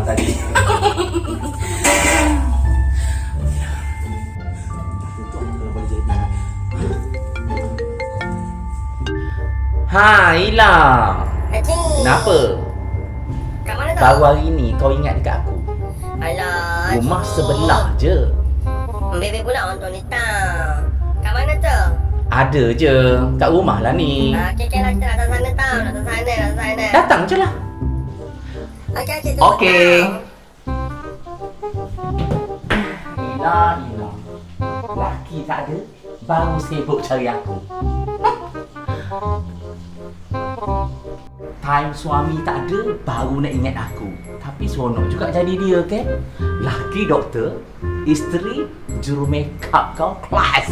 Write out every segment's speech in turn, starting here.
malam tadi. Ha, hilang. Acik. Kenapa? Kat mana tu? Baru hari ni kau ingat dekat aku. Alah. Rumah Cik. sebelah je. Bebe pula orang ni tau. Kat mana tu? Ada je. Kat rumah lah ni. Ah, okay, okay lah kita datang sana tau. Datang sana, datang sana. Datang je lah. Okey, Okey. hilang. Laki tak ada. Baru sibuk cari aku. Time suami tak ada, baru nak ingat aku. Tapi seronok juga jadi dia, kan? Laki doktor, isteri juru makeup kau kelas.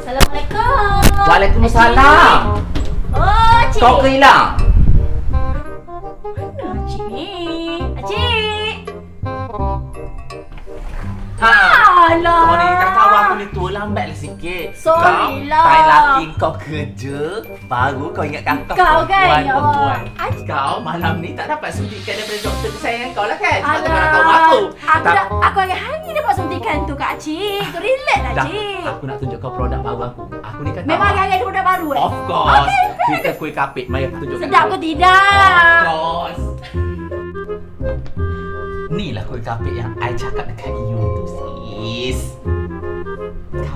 Assalamualaikum. Waalaikumsalam. Oh, Cik. Kau ke hilang? Tua lambatlah sikit. Sorry kau, lah. Tai laki kau kerja, baru kau ingatkan kau, Kau kan, perempuan, ya. Kau malam ni tak dapat suntikan daripada doktor kesayangan kau lah kan? Sebab Alah. tu kau nak tahu aku. Aku Tak- dah, aku hari-hari dapat suntikan tu Kak Cik. Tu relax lah Cik. aku nak tunjuk kau produk baru aku. Aku ni kan Memang hari-hari ada produk baru eh? Of course. Kita kuih kapit. Mari aku tunjukkan. Sedap ke kau. tidak? Of course. Ni lah kuih kapit yang I cakap dekat you tu sis.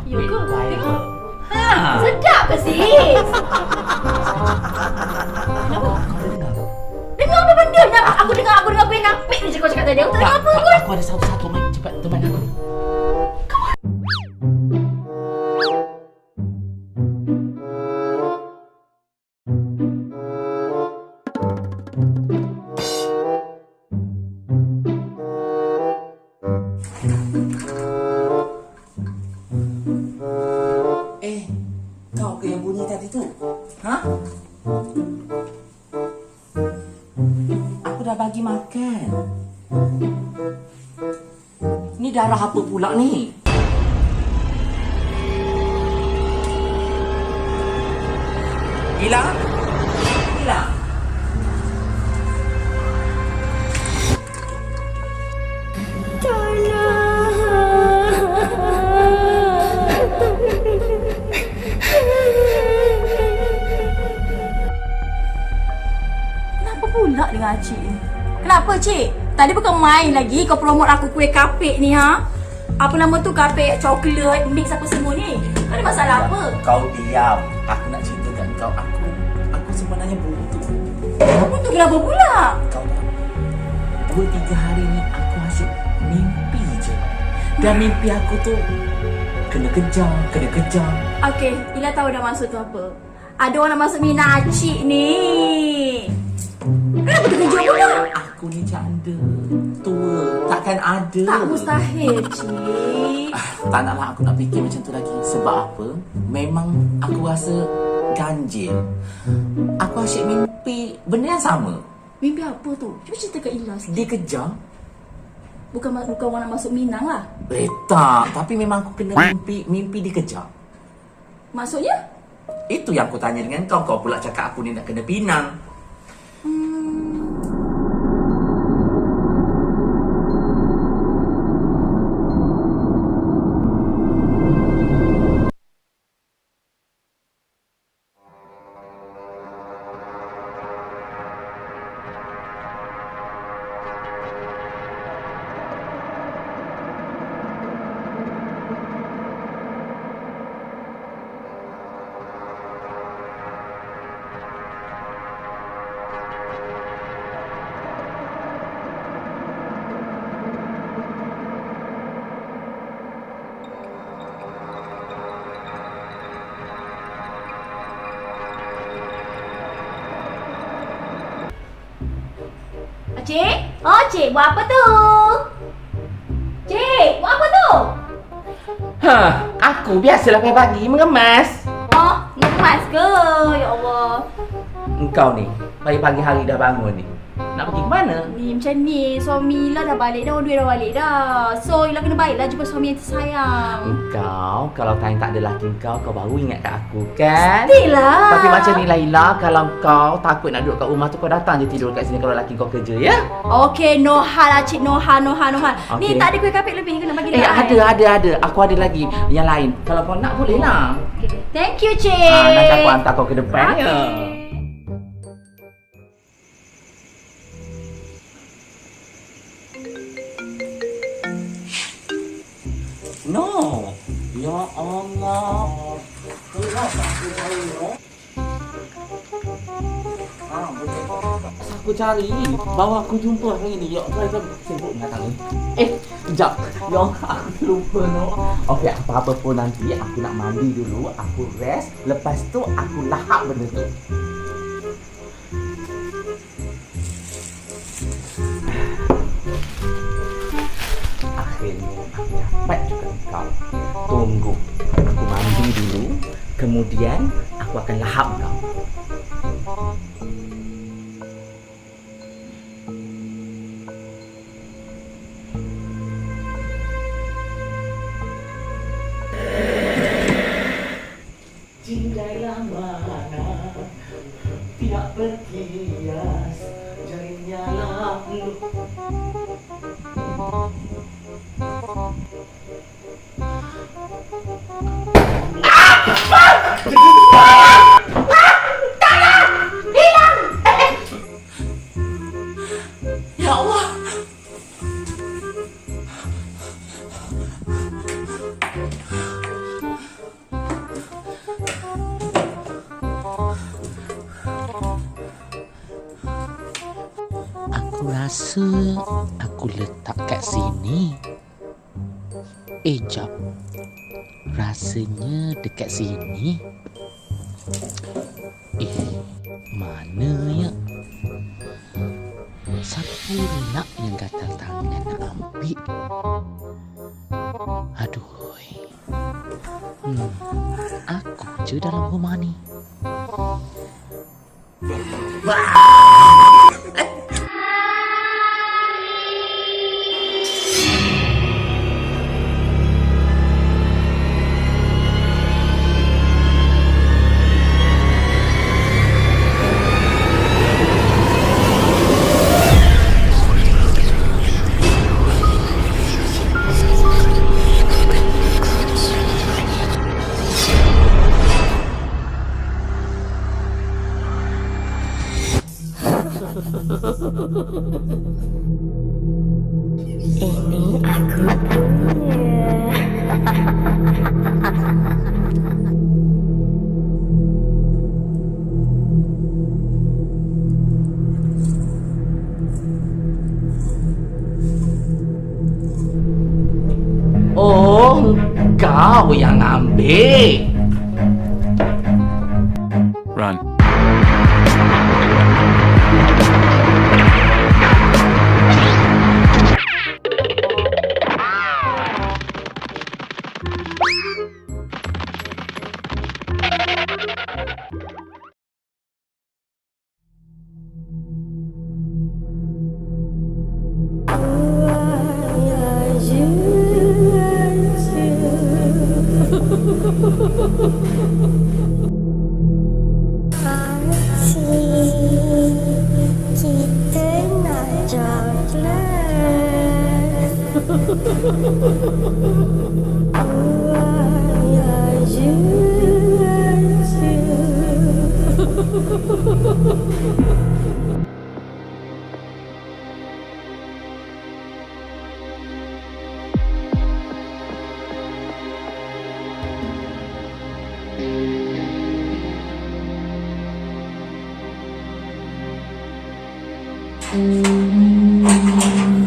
You ke? fiber. Ha. Sedap ke sis? Ada dengar? Apa benda ni? Aku dengar, aku dengar kuih kapit ni je kau cakap tadi. Aku tak dengar apa pun. Aku ada satu-satu. Mari cepat teman aku. Ha? Aku dah bagi makan. Ni darah apa pula ni? Hilang? Hilang? Kenapa pula dengan Cik ni? Kenapa Cik? Tadi bukan main lagi kau promote aku kuih kapit ni ha? Apa nama tu kapit coklat mix apa semua ni? Kau ada masalah apa? Kau diam. Aku nak ceritakan kau. Aku aku sebenarnya buntu. Apa tu kenapa pula? Kau tahu. Dua tiga hari ni aku asyik mimpi je. Dan mimpi aku tu kena kejar, kena kejar. Okey, Ila tahu dah maksud tu apa. Ada orang nak masuk minat Cik ni. Kenapa terkejut pula? Aku ni janda. Tua. Takkan ada. Tak mustahil, Cik. Ah, Tak naklah aku nak fikir macam tu lagi. Sebab apa? Memang aku rasa ganjil. Aku asyik mimpi benda yang sama. Mimpi apa tu? Cuba cerita kat Ila sikit. Dia kejar. Bukan bukan orang nak masuk Minang lah. Eh tak. Tapi memang aku kena mimpi. Mimpi dikejar. Maksudnya? Itu yang aku tanya dengan kau. Kau pula cakap aku ni nak kena pinang. Oh, cik, buat apa tu? Cik, buat apa tu? Ha, aku biasalah pagi-pagi mengemas. Oh, ngemas ke? Ya Allah. Engkau ni, pagi-pagi hari dah bangun ni. Nak pergi ke mana? Ni macam ni, suami Ila dah balik dah, orang dua dah balik dah. So, Ila kena baiklah jumpa suami yang tersayang. Engkau, kalau time tak ada laki kau, kau baru ingat kat aku kan? Pastilah. Tapi macam ni Laila, kalau kau takut nak duduk kat rumah tu, kau datang je tidur kat sini kalau laki kau kerja, ya? Okey, no hal lah cik, no hal, no hal, no hal. Ni Okey. tak ada kuih kapit lebih, kena bagi Eh, ada, ada, ada. Aku ada lagi yang lain. Kalau kau nak, boleh lah. Okay. Thank you, cik. Ha, nanti aku hantar kau ke depan, ya. No. Ya Allah. Ah, aku cari, bawa aku jumpa hari ni. Ya, kau kan sibuk nak tahu. Eh, sekejap. Ya, aku lupa no. Okey, apa-apa pun nanti aku nak mandi dulu, aku rest. Lepas tu aku lahap benda tu. Kau. Tunggu. Aku mandi dulu. Kemudian aku akan lahap kau. Rasa aku letak kat sini. Eh, jap. Rasanya dekat sini. Eh, mana ya? Siapa nak yang gatal tangan nak ambil? Aduh. Hmm, aku je dalam rumah ni. Oh, kau yang ambil. Run. Thank mm -hmm. you.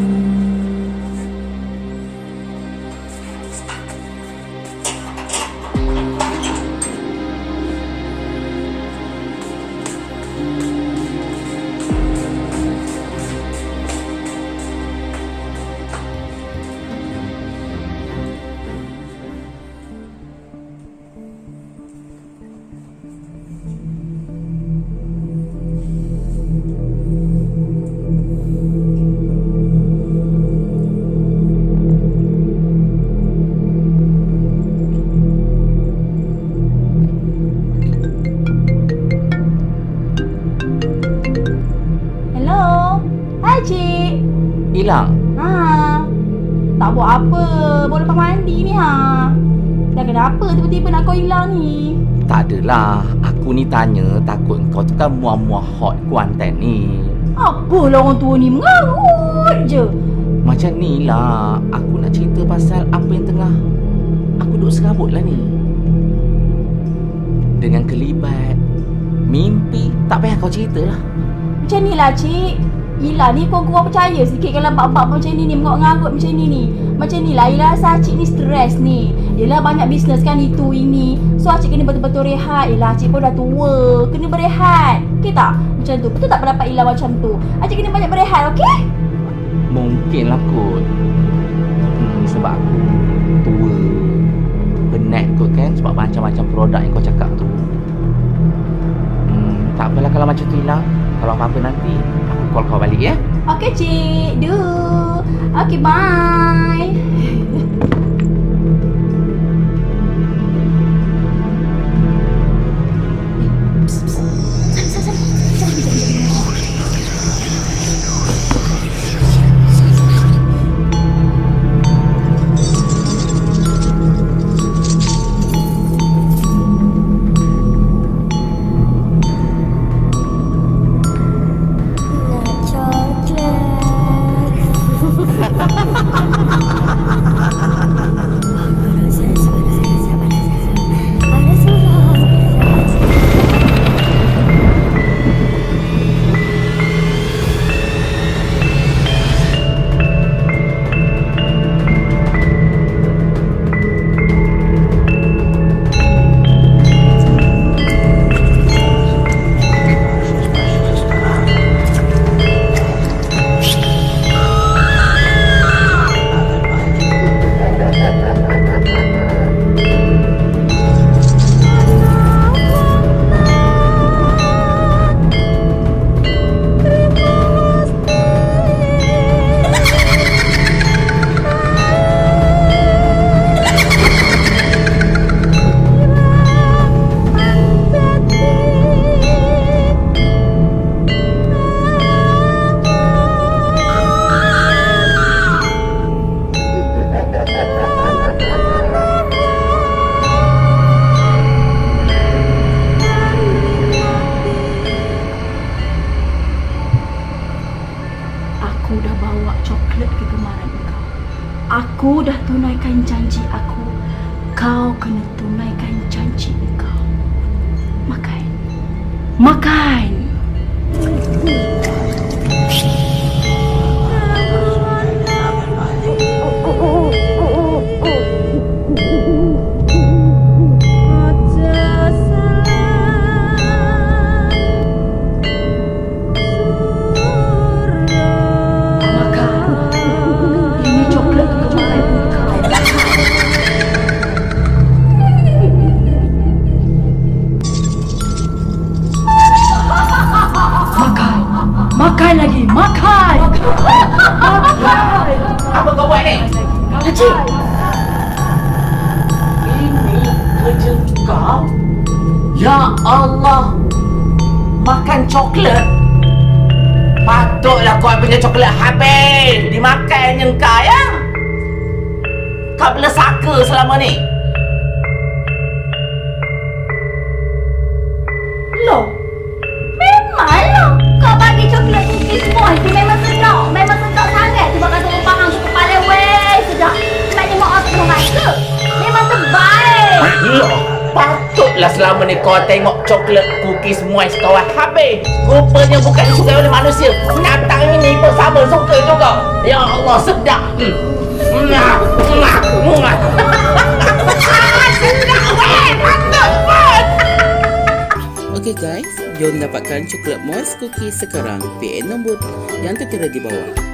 Hilang. Ha. Tak buat apa. Baru lepas mandi ni ha. Dah kenapa tiba-tiba nak kau hilang ni? Tak adalah. Aku ni tanya takut kau tu kan muah-muah hot Kuantan ni. Apalah orang tua ni mengarut je. Macam ni lah. Aku nak cerita pasal apa yang tengah aku duk serabut lah ni. Dengan kelibat mimpi. Tak payah kau cerita lah. Macam ni lah cik. Ila ni kau kurang percaya sikit kalau bab-bab macam ni ni mengarut-ngarut macam ni ni. Macam ni lah Ila rasa cik ni stres ni. Yelah banyak bisnes kan itu ini. So cik kena betul-betul rehat. Yelah cik pun dah tua. Kena berehat. Okey tak? Macam tu. Betul tak pendapat Ila macam tu? Cik kena banyak berehat okey? Mungkin lah kot. Hmm, sebab aku tua. Penat kot kan sebab macam-macam produk yang kau cakap tu. Hmm, tak apalah kalau macam tu hilang. Kalau apa-apa nanti call kau balik ya. Okey cik. Do. Okey bye. Aku dah bawa coklat kegemaran kau. Aku dah tunaikan janji aku. Kau kena tunaikan janji kau. Makan. Makan. Kau bila saka selama ni? Loh. Memanglah kau bagi coklat cookies boy tu memang sedap. Memang sedap sangat. Sebab kata orang faham tu kepala weh sedap. Sebenarnya mak aku orang rasa. Memang terbaik. Ya, patutlah selama ni kau tengok coklat cookies moist kau habis. Rupanya bukan disukai oleh manusia. Binatang ini pun sama suka juga. Ya Allah, sedap. Hmm. Okey guys, jom dapatkan coklat moist cookie sekarang. PN nombor yang tertera di bawah.